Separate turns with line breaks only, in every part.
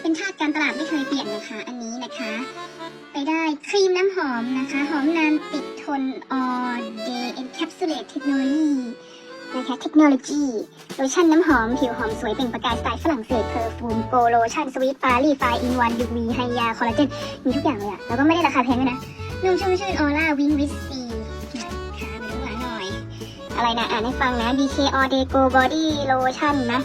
เป็นทาสการตลาดไม่เคยเปลี่ยนนะคะ อันนี้นะคะ ไปได้ครีมน้ำหอมนะคะ หอมนานติดทน all day encapsulate technology นะคะเทคโนโลยีโลชั่นน้ำหอม ผิวหอมสวยเปล่งประกายสไตล์ฝรั่งเศสเพอร์ฟูมโกโลชั่นสวีทปารีไฟอินวันยูวีไฮยา คอลลาเจน มีทุกอย่างเลยอะแล้วก็ไม่ได้ราคาแพงด้วยนะนุ่มชุ่มชื่นออร่า วิงวิสซีนะคะมีข้างหลังหน่อย อะไรนะ อ่านให้ฟังนะ DK All Day Go Body Lotion นะ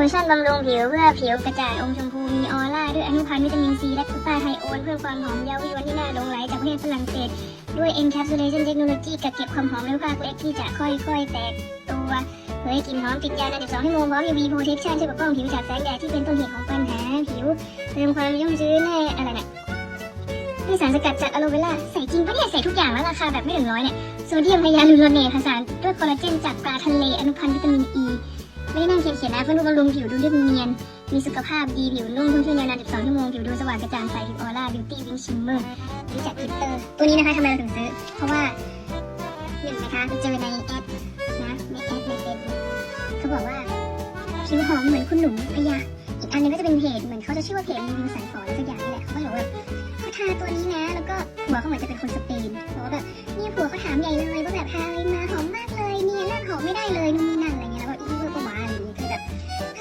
โลชั่นบำรุงผิวเพื่อผิวกระจ่างอมชมพูมีออร่าด้วยอนุพันธ์วิตามินซีและคูต้าไฮโอนเพิ่มความหอมเยาวิวันที่น่าหลงไหลจากประเทศฝรั่งเศส ด้วย encapsulation technology กักเก็บความหอมในลูกค้าเล็กที่จะค่อยๆ แตกตัวเผยกลิ่นหอมติดยาวนาน12ชั่วโมงพร้อม UV protection ช่วยปกป้องผิวจากแสงแดดที่เป็นต้นเหตุของปัญหาผิวเติมความชุ่มชื้นให้อะไรนะด้วยสารสกัดจากอะโลเวล่าใส่จริงปะเนี่ยใส่ทุกอย่างแล้วราคาแบบไม่ถึงร้อยเนี่ยโซเดียมไฮยาลูโรเนตผสานด้วยคอลลาเจนจากปลาทะเลอนุพันธ์วิตามินอ e. ี ไม่ได้นั่งเขียนเขียนนะเพื่อบำรุงผิวดูเรียบเนียน มีสุขภาพดีผิวนุ่มชุ่มชื่นยาวนาน 12 ชั่วโมง ผิวดูสว่างกระจ่างใสผิวออร่า บิวตี้วิงชิมเมอร์รู้จักกิตเตอร์ ตัวนี้นะคะทำไมเราถึงซื้อ เพราะว่าหนึ่งนะคะเจอในแอดนะในแอดในเฟซบุ๊กเขาบอกว่าผิวหอมเหมือนคุณหนุ่มพยาอีกอันหนึงก็จะเป็นเพจเหมือนเขาจะชื่อว่าเพจรีวิวสายฝออะไรสักอย่างนี่แหละเขาก็บอกว่าเขาทาตัวนี้นะแล้วก็หัวเขาเหมือนจะเป็นคนสเปนบอกว่าแบบนี่ผัวเขาถามใหญ่เลยว่าแบบทาอะไรมาหอมมากเลยเนี่ยเลิกหอมไม่ได้เลยนู่นนี่นั่นอะไรเงี้ย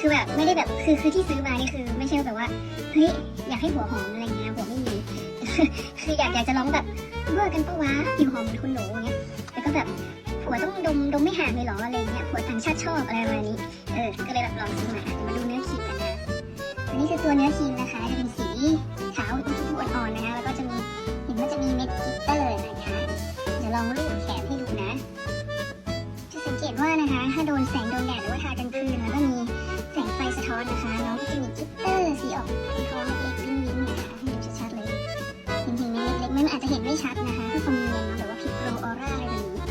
คือแบบไม่ได้แบบคือคือที่ซื้อมานี่คือ ไม่ใช่แบบว่าเฮ้ยอยากให้ผัวหอมอะไรเงี้ยผัวไม่มีคืออยากอยากจะลองแบบเบื่อกันปะวะผิวหอมเหมือนคุณหนูอย่างเงี้ยแล้วก็แบบผัวต้องดมดมไม่ห่างเลยหรออะไรเงี้ยผัวต่างชาติชอบอะไรประมาณนี้เออก็เลยแบบลองซื้อมาเดี๋ยวมาดูเนื้อครีมกันนะอันนี้คือตัวเนื้อครีมนะคะจะเป็นสีขาวชมพูอ่อนๆนะคะแล้วก็จะมีเห็นว่าจะมีเม็ดกลิตเตอร์นะคะเดี๋ยวลองรูปแขนให้ดูนะจะสังเกตว่านะคะ ถ้าโดนแสงโดนแดดหรือว่าทากลางคืนแล้วก็มี ท้อนนะคะ น้องก็จะมีกลิตเตอร์สีออกทองเล็กๆวิ้งวิ้งๆนะคะให้ดูชัดๆเลยจริงๆนะเล็กๆมันอาจจะเห็นไม่ชัดนะคะเพื่อความเนียนเนอะหรือว่าผิวโรออร่าอะไรแบบนี้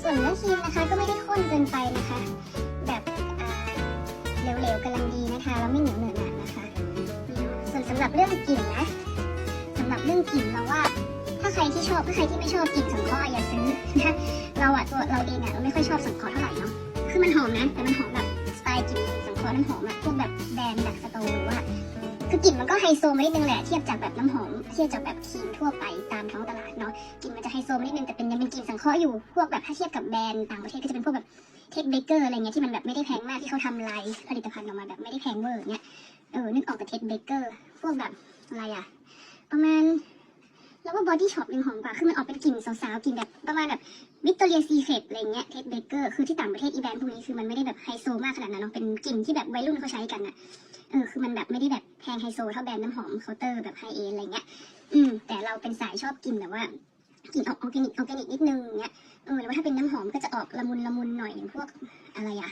ส่วนเนื้อครีมนะคะก็ไม่ได้ข้นเกินไปนะคะ แบบเหลวๆกำลังดีนะคะแล้วไม่เหนียวเหนอะหนะนะคะ ส่วนสำหรับเรื่องกลิ่นนะสำหรับเรื่องกลิ่นเราว่าถ้าใครที่ชอบถ้าใครที่ไม่ชอบกลิ่นสังเคราะห์อย่าซื้อนะเราอะตัวเราเองอะเราไม่ค่อยชอบสังเคราะห์เท่าไหร่เนาะคือมันหอมนะแต่มันหอมแบบ กลิ่นสังเคราะห์น้ำหอมอะพวกแบบแบรนด์ดักสโตหรือว่า คือกลิ่นมันก็ไฮโซมานิดนึงแหละเทียบจากแบบน้ำหอมเทียบจากแบบครีมทั่วไปตามท้องตลาดเนาะกลิ่นมันจะไฮโซมานิดนึงแต่เป็นยังเป็นกลิ่นสังเคราะห์อยู่พวกแบบถ้าเทียบกับแบรนด์ต่างประเทศก็จะเป็นพวกแบบเทคเบเกอร์อะไรเงี้ยที่มันแบบไม่ได้แพงมากที่เขาทำลายผลิตภัณฑ์ออกมาแบบไม่ได้แพงเวอร์เงี้ยเออนึกออกแต่เทคเบเกอร์พวกแบบอะไรอะประมาณ แล้วว่าบอดี้ช็อปยังหอมกว่า คือมันออกเป็นกลิ่นสาวๆ กลิ่นแบบประมาณแบบวิกตอเรียซีเครตอะไรเงี้ย เทสเบเกอร์ คือที่ต่างประเทศอีแบรนด์พวกนี้คือมันไม่ได้แบบไฮโซมากขนาดนั้นเนาะ เป็นกลิ่นที่แบบวัยรุ่นเขาใช้กันอะเออ คือมันแบบไม่ได้แบบแพงไฮโซเท่าแบรนด์น้ำหอมเคาน์เตอร์แบบไฮเอ็นอะไรเงี้ย อืม แต่เราเป็นสายชอบกลิ่นแบบว่ากลิ่นออกออร์แกนิกออร์แกนิกนิดนึงเงี้ย เออหรือว่าถ้าเป็นน้ำหอมก็จะออกละมุนละมุนหน่อยอย่างพวกอะไรอะ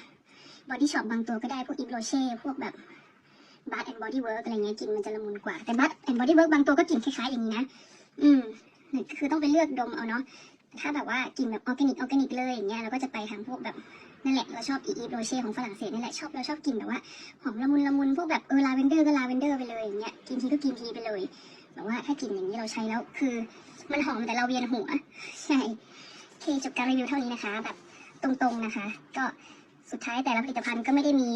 บอดี้ช็อปบางตัวก็ได้พวกอิฟโรเช่พวกแบบบัตแอนด์บอดี้เวิร์กอะไรเงี้ยกลิ่นมันจะละมุนกว่าแต่บัตแอนด์บอดี้เวิร์กบางตัวก็กลิ่นคล้ายๆอย่างนี้นะ อืมคือต้องไปเลือกดมเอาเนาะถ้าแบบว่ากลิ่นแบบออร์แกนิกออร์แกนิกเลยอย่างเงี้ยเราก็จะไปทางพวกแบบนั่นแหละเราชอบอีอีโรเช่ของฝรั่งเศสนี่แหละชอบเราชอบกลิ่นแบบว่าหอมละมุนละมุนพวกแบบเออลาเวนเดอร์ก็ลาเวนเดอร์ไปเลยอย่างเงี้ยกินทีก็กินทีไปเลยแบบว่าถ้ากลิ่นอย่างนี้เราใช้แล้วคือ มันหอมแต่เราเวียนหัวใช่เคจบการรีวิวเท่านี้นะคะ แบบตรงๆนะคะ ก็สุดท้ายแต่ละผลิตภัณฑ์ก็ไม่ได้มี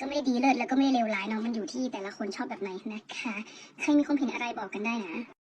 ก็ไม่ได้ดีเลิศแล้วก็ไม่ได้เลวร้ายเนาะมันอยู่ที่แต่ละคนชอบแบบไหนนะคะใครมีความเห็นอะไรบอกกันได้นะ